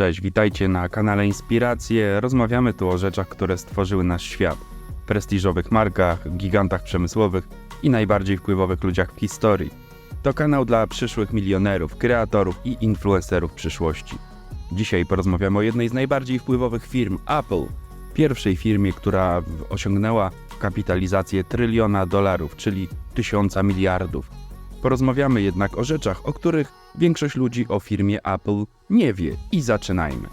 Cześć, witajcie na kanale Inspiracje. Rozmawiamy tu o rzeczach, które stworzyły nasz świat. Prestiżowych markach, gigantach przemysłowych i najbardziej wpływowych ludziach w historii. To kanał dla przyszłych milionerów, kreatorów i influencerów przyszłości. Dzisiaj porozmawiamy o jednej z najbardziej wpływowych firm Apple. Pierwszej firmie, która osiągnęła kapitalizację tryliona dolarów, czyli tysiąca miliardów. Porozmawiamy jednak o rzeczach, o których większość ludzi o firmie Apple nie wie i zaczynajmy.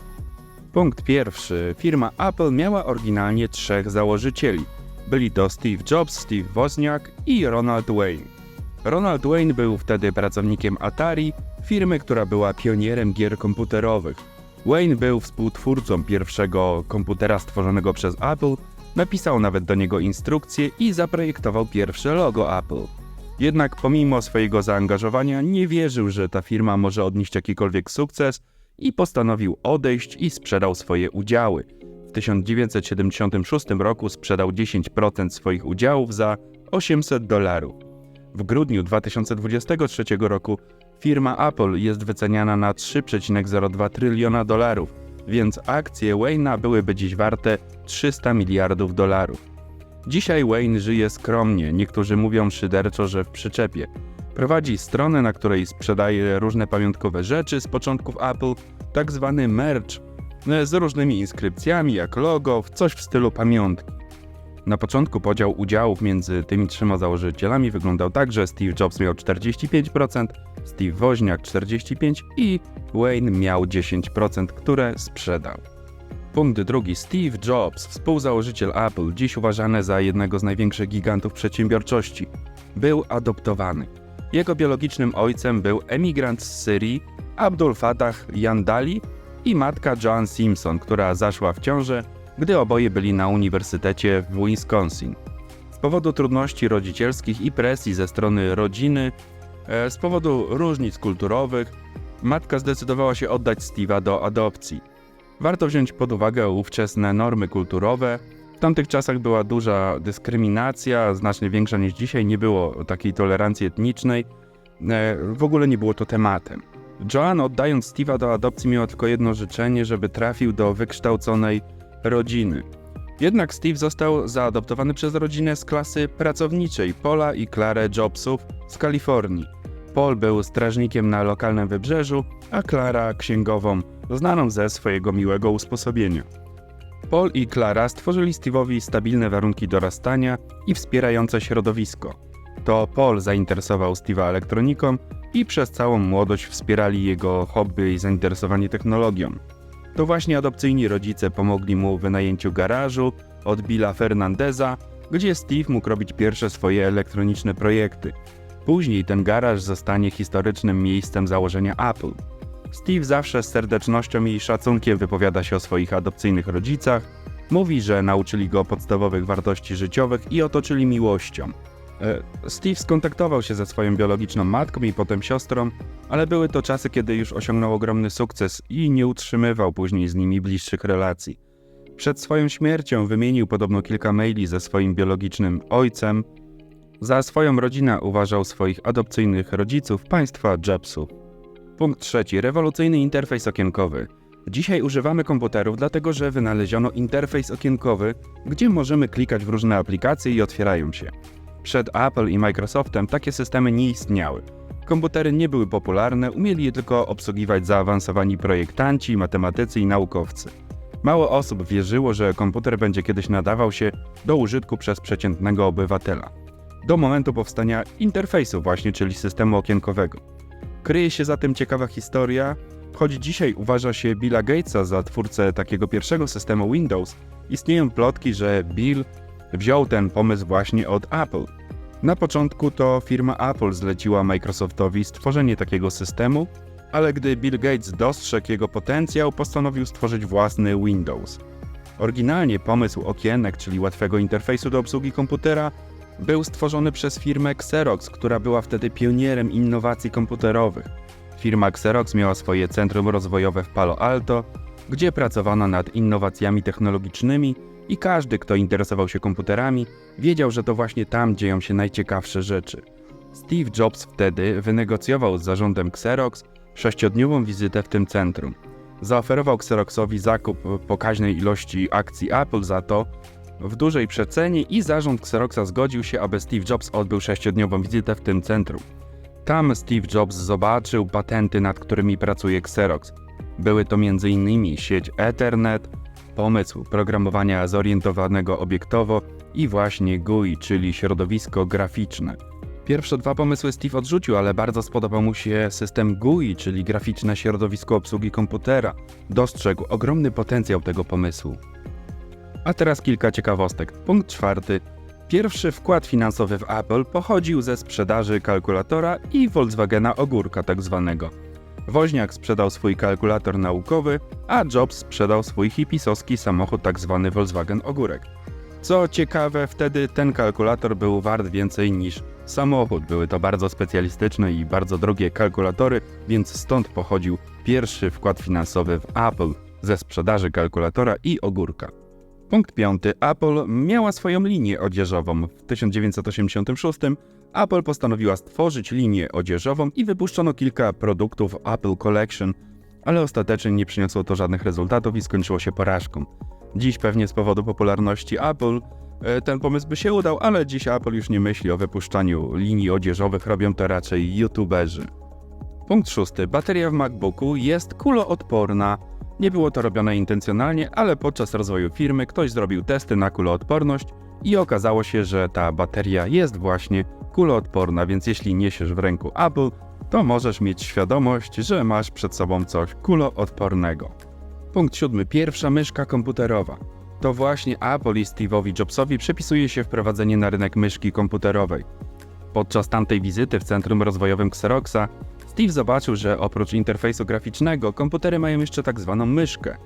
Punkt pierwszy. Firma Apple miała oryginalnie trzech założycieli. Byli to Steve Jobs, Steve Wozniak i Ronald Wayne. Ronald Wayne był wtedy pracownikiem Atari, firmy, która była pionierem gier komputerowych. Wayne był współtwórcą pierwszego komputera stworzonego przez Apple, napisał nawet do niego instrukcję i zaprojektował pierwsze logo Apple. Jednak pomimo swojego zaangażowania nie wierzył, że ta firma może odnieść jakikolwiek sukces i postanowił odejść i sprzedał swoje udziały. W 1976 roku sprzedał 10% swoich udziałów za 800 dolarów. W grudniu 2023 roku firma Apple jest wyceniana na 3,02 tryliona dolarów, więc akcje Wayne'a byłyby dziś warte 300 miliardów dolarów. Dzisiaj Wayne żyje skromnie, niektórzy mówią szyderczo, że w przyczepie. Prowadzi stronę, na której sprzedaje różne pamiątkowe rzeczy z początków Apple, tak zwany merch, e, z różnymi inskrypcjami jak logo, coś w stylu pamiątki. Na początku podział udziałów między tymi trzema założycielami wyglądał tak, że Steve Jobs miał 45%, Steve Woźniak 45% i Wayne miał 10%, które sprzedał. Punkt drugi. Steve Jobs, współzałożyciel Apple, dziś uważany za jednego z największych gigantów przedsiębiorczości, był adoptowany. Jego biologicznym ojcem był emigrant z Syrii Abdul Fattah Yandali i matka Joan Simpson, która zaszła w ciążę, gdy oboje byli na uniwersytecie w Wisconsin. Z powodu trudności rodzicielskich i presji ze strony rodziny, e, z powodu różnic kulturowych, matka zdecydowała się oddać Steve'a do adopcji. Warto wziąć pod uwagę ówczesne normy kulturowe. W tamtych czasach była duża dyskryminacja, znacznie większa niż dzisiaj, nie było takiej tolerancji etnicznej, e, w ogóle nie było to tematem. Joan oddając Steve'a do adopcji miała tylko jedno życzenie, żeby trafił do wykształconej rodziny. Jednak Steve został zaadoptowany przez rodzinę z klasy pracowniczej Paula i Clarę Jobsów z Kalifornii. Paul był strażnikiem na lokalnym wybrzeżu, a Klara księgową, znaną ze swojego miłego usposobienia. Paul i Klara stworzyli Steve'owi stabilne warunki dorastania i wspierające środowisko. To Paul zainteresował Steve'a elektroniką i przez całą młodość wspierali jego hobby i zainteresowanie technologią. To właśnie adopcyjni rodzice pomogli mu w wynajęciu garażu od Billa Fernandeza, gdzie Steve mógł robić pierwsze swoje elektroniczne projekty. Później ten garaż zostanie historycznym miejscem założenia Apple. Steve zawsze z serdecznością i szacunkiem wypowiada się o swoich adopcyjnych rodzicach, mówi, że nauczyli go podstawowych wartości życiowych i otoczyli miłością. E, Steve skontaktował się ze swoją biologiczną matką i potem siostrą, ale były to czasy, kiedy już osiągnął ogromny sukces i nie utrzymywał później z nimi bliższych relacji. Przed swoją śmiercią wymienił podobno kilka maili ze swoim biologicznym ojcem. Za swoją rodzinę uważał swoich adopcyjnych rodziców, państwa Jobsów. Punkt trzeci. Rewolucyjny interfejs okienkowy. Dzisiaj używamy komputerów dlatego, że wynaleziono interfejs okienkowy, gdzie możemy klikać w różne aplikacje i otwierają się. Przed Apple i Microsoftem takie systemy nie istniały. Komputery nie były popularne, umieli je tylko obsługiwać zaawansowani projektanci, matematycy i naukowcy. Mało osób wierzyło, że komputer będzie kiedyś nadawał się do użytku przez przeciętnego obywatela. Do momentu powstania interfejsu właśnie, czyli systemu okienkowego. Kryje się za tym ciekawa historia, choć dzisiaj uważa się Billa Gatesa za twórcę takiego pierwszego systemu Windows, istnieją plotki, że Bill wziął ten pomysł właśnie od Apple. Na początku to firma Apple zleciła Microsoftowi stworzenie takiego systemu, ale gdy Bill Gates dostrzegł jego potencjał, postanowił stworzyć własny Windows. Oryginalnie pomysł okienek, czyli łatwego interfejsu do obsługi komputera, był stworzony przez firmę Xerox, która była wtedy pionierem innowacji komputerowych. Firma Xerox miała swoje centrum rozwojowe w Palo Alto, gdzie pracowano nad innowacjami technologicznymi i każdy, kto interesował się komputerami, wiedział, że to właśnie tam dzieją się najciekawsze rzeczy. Steve Jobs wtedy wynegocjował z zarządem Xerox sześciodniową wizytę w tym centrum. zaoferował Xeroxowi zakup pokaźnej ilości akcji Apple za to w dużej przecenie i zarząd Xeroxa zgodził się, aby Steve Jobs odbył sześciodniową wizytę w tym centrum. Tam Steve Jobs zobaczył patenty, nad którymi pracuje Xerox. Były to m.in. sieć Ethernet, pomysł programowania zorientowanego obiektowo i właśnie GUI, czyli środowisko graficzne. Pierwsze dwa pomysły Steve odrzucił, ale bardzo spodobał mu się system GUI, czyli graficzne środowisko obsługi komputera. Dostrzegł ogromny potencjał tego pomysłu. A teraz kilka ciekawostek. Punkt czwarty. Pierwszy wkład finansowy w Apple pochodził ze sprzedaży kalkulatora i Volkswagena Ogórka tak zwanego. Woźniak sprzedał swój kalkulator naukowy, a Jobs sprzedał swój hipisowski samochód tak zwany Volkswagen Ogórek. Co ciekawe, wtedy ten kalkulator był wart więcej niż samochód. Były to bardzo specjalistyczne i bardzo drogie kalkulatory, więc stąd pochodził pierwszy wkład finansowy w Apple ze sprzedaży kalkulatora i ogórka. Punkt piąty. Apple miała swoją linię odzieżową. W 1986 Apple postanowiła stworzyć linię odzieżową i wypuszczono kilka produktów Apple Collection, ale ostatecznie nie przyniosło to żadnych rezultatów i skończyło się porażką. Dziś pewnie z powodu popularności Apple e, ten pomysł by się udał, ale dziś Apple już nie myśli o wypuszczaniu linii odzieżowych, robią to raczej youtuberzy. Punkt szósty. Bateria w MacBooku jest kuloodporna. Nie było to robione intencjonalnie, ale podczas rozwoju firmy ktoś zrobił testy na kuloodporność i okazało się, że ta bateria jest właśnie kuloodporna, więc jeśli niesiesz w ręku Apple, to możesz mieć świadomość, że masz przed sobą coś kuloodpornego. Punkt siódmy. Pierwsza myszka komputerowa. To właśnie Apple i Steve'owi Jobsowi przypisuje się wprowadzenie na rynek myszki komputerowej. Podczas tamtej wizyty w Centrum Rozwojowym Xeroxa Steve zobaczył, że oprócz interfejsu graficznego komputery mają jeszcze tak zwaną myszkę.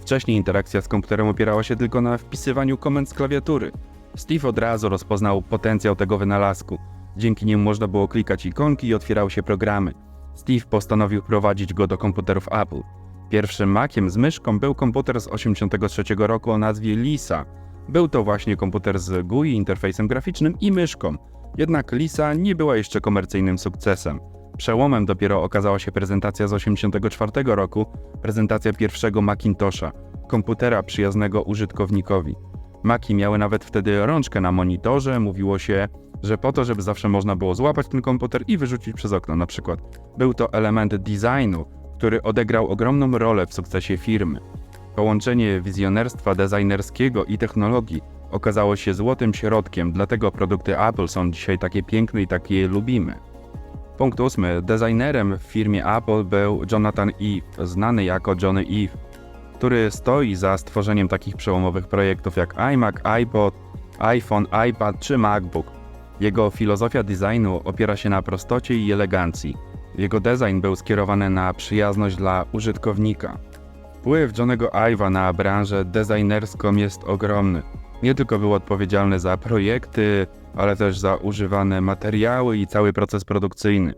Wcześniej interakcja z komputerem opierała się tylko na wpisywaniu komend z klawiatury. Steve od razu rozpoznał potencjał tego wynalazku. Dzięki niemu można było klikać ikonki i otwierały się programy. Steve postanowił wprowadzić go do komputerów Apple. Pierwszym Maciem z myszką był komputer z 1983 roku o nazwie Lisa. Był to właśnie komputer z GUI, interfejsem graficznym i myszką. Jednak Lisa nie była jeszcze komercyjnym sukcesem. Przełomem dopiero okazała się prezentacja z 1984 roku, prezentacja pierwszego Macintosha, komputera przyjaznego użytkownikowi. Maki miały nawet wtedy rączkę na monitorze, mówiło się, że po to, żeby zawsze można było złapać ten komputer i wyrzucić przez okno na przykład. Był to element designu, który odegrał ogromną rolę w sukcesie firmy. Połączenie wizjonerstwa designerskiego i technologii okazało się złotym środkiem, dlatego produkty Apple są dzisiaj takie piękne i takie lubimy. Punkt ósmy. Designerem w firmie Apple był Jonathan Eve, znany jako Johnny Eve, który stoi za stworzeniem takich przełomowych projektów jak iMac, iPod, iPhone, iPad czy MacBook. Jego filozofia designu opiera się na prostocie i elegancji. Jego design był skierowany na przyjazność dla użytkownika. Wpływ Johnego Ive'a na branżę designerską jest ogromny. Nie tylko był odpowiedzialny za projekty, ale też za używane materiały i cały proces produkcyjny.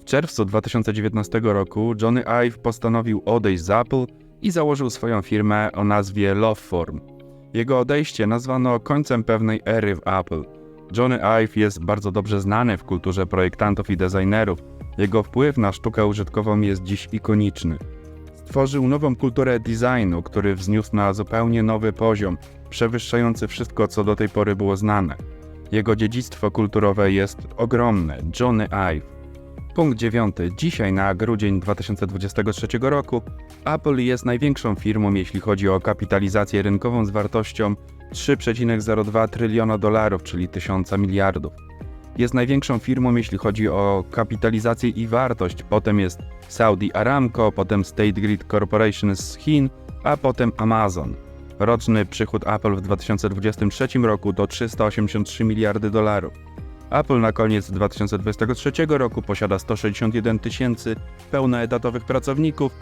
W czerwcu 2019 roku Johnny Ive postanowił odejść z Apple i założył swoją firmę o nazwie Loveform. Jego odejście nazwano końcem pewnej ery w Apple. Johnny Ive jest bardzo dobrze znany w kulturze projektantów i designerów. Jego wpływ na sztukę użytkową jest dziś ikoniczny. Stworzył nową kulturę designu, który wzniósł na zupełnie nowy poziom, przewyższający wszystko, co do tej pory było znane. Jego dziedzictwo kulturowe jest ogromne. Johnny Ive. Punkt 9. Dzisiaj na grudzień 2023 roku Apple jest największą firmą, jeśli chodzi o kapitalizację rynkową z wartością 3,02 tryliona dolarów, czyli tysiąca miliardów. Jest największą firmą, jeśli chodzi o kapitalizację i wartość. Potem jest Saudi Aramco, potem State Grid Corporation z Chin, a potem Amazon. Roczny przychód Apple w 2023 roku to 383 miliardy dolarów. Apple na koniec 2023 roku posiada 161 tysięcy pełnoetatowych pracowników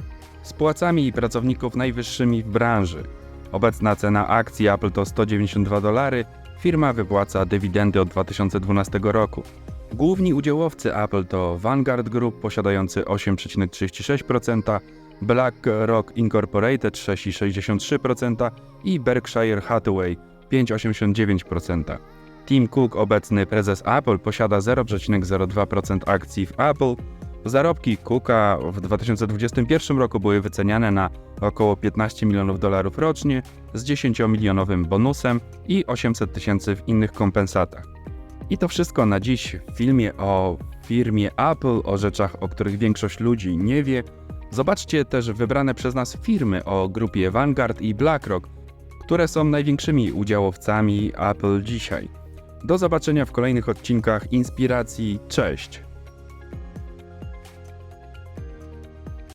z płacami i pracowników najwyższymi w branży. Obecna cena akcji Apple to 192 dolary, firma wypłaca dywidendy od 2012 roku. Główni udziałowcy Apple to Vanguard Group posiadający 8,36%, BlackRock Incorporated 6,63% i Berkshire Hathaway 5,89%. Tim Cook, obecny prezes Apple, posiada 0,02% akcji w Apple. Zarobki Cooka w 2021 roku były wyceniane na około 15 milionów dolarów rocznie z 10-milionowym bonusem i 800 tysięcy w innych kompensatach. I to wszystko na dziś w filmie o firmie Apple, o rzeczach, o których większość ludzi nie wie. Zobaczcie też wybrane przez nas firmy o grupie Vanguard i BlackRock, które są największymi udziałowcami Apple dzisiaj. Do zobaczenia w kolejnych odcinkach Inspiracji. Cześć!